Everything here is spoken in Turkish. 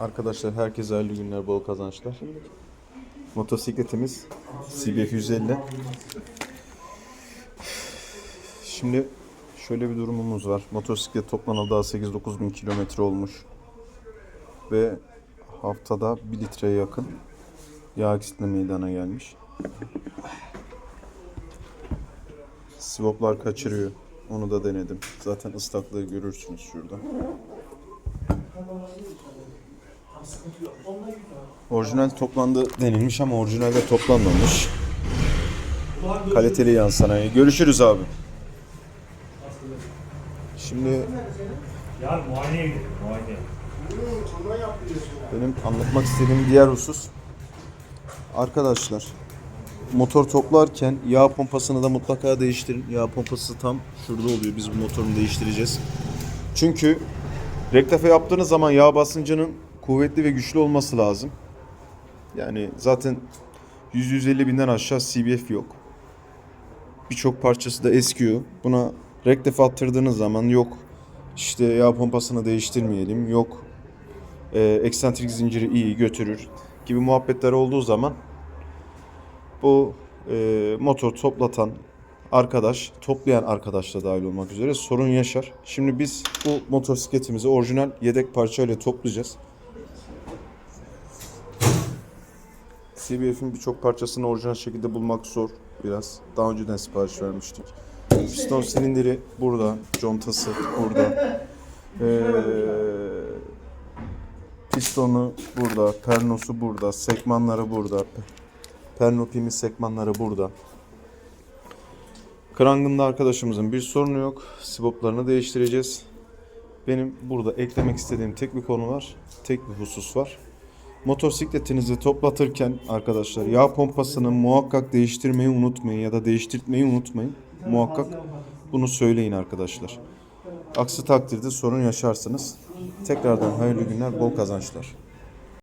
Arkadaşlar herkese hayırlı günler, bol kazançlar. Motosikletimiz CBF 150. Şimdi şöyle bir durumumuz var. Motosiklet toplanalı daha 8-9 bin kilometre olmuş. Ve haftada 1 litreye yakın yağ eksiltme meydana gelmiş. Swaplar kaçırıyor. Onu da denedim. Zaten ıslaklığı görürsünüz şurada. Orijinal toplandı denilmiş ama orijinalde toplanmamış. Kaliteli yan sanayi. Görüşürüz abi. Şimdi Ya muayeneye gidelim, muayene. benim anlatmak istediğim diğer husus arkadaşlar motor toplarken yağ pompasını da mutlaka değiştirin. Yağ pompası tam şurada oluyor. Biz bu motorunu değiştireceğiz. Çünkü rektafe yaptığınız zaman yağ basıncının kuvvetli ve güçlü olması lazım. Yani zaten 100-150 binden aşağı CBF yok. Birçok parçası da eskiyor. Buna rektafe attırdığınız zaman yok işte yağ pompasını değiştirmeyelim, yok e, eksantrik zinciri iyi götürür gibi muhabbetler olduğu zaman bu e, motor toplatan arkadaş, toplayan arkadaş da dahil olmak üzere sorun yaşar. Şimdi biz bu motosikletimizi orijinal yedek parçayla toplayacağız. CBF'in birçok parçasını orijinal şekilde bulmak zor biraz. Daha önceden sipariş vermiştik. Piston silindiri burada, contası burada. Ee, pistonu burada, pernosu burada, sekmanları burada. Pernopimi sekmanları burada. Krangında arkadaşımızın bir sorunu yok. Siboplarını değiştireceğiz. Benim burada eklemek istediğim tek bir konu var. Tek bir husus var. Motosikletinizi toplatırken arkadaşlar yağ pompasını muhakkak değiştirmeyi unutmayın ya da değiştirmeyi unutmayın. Muhakkak bunu söyleyin arkadaşlar. Aksi takdirde sorun yaşarsınız. Tekrardan hayırlı günler, bol kazançlar.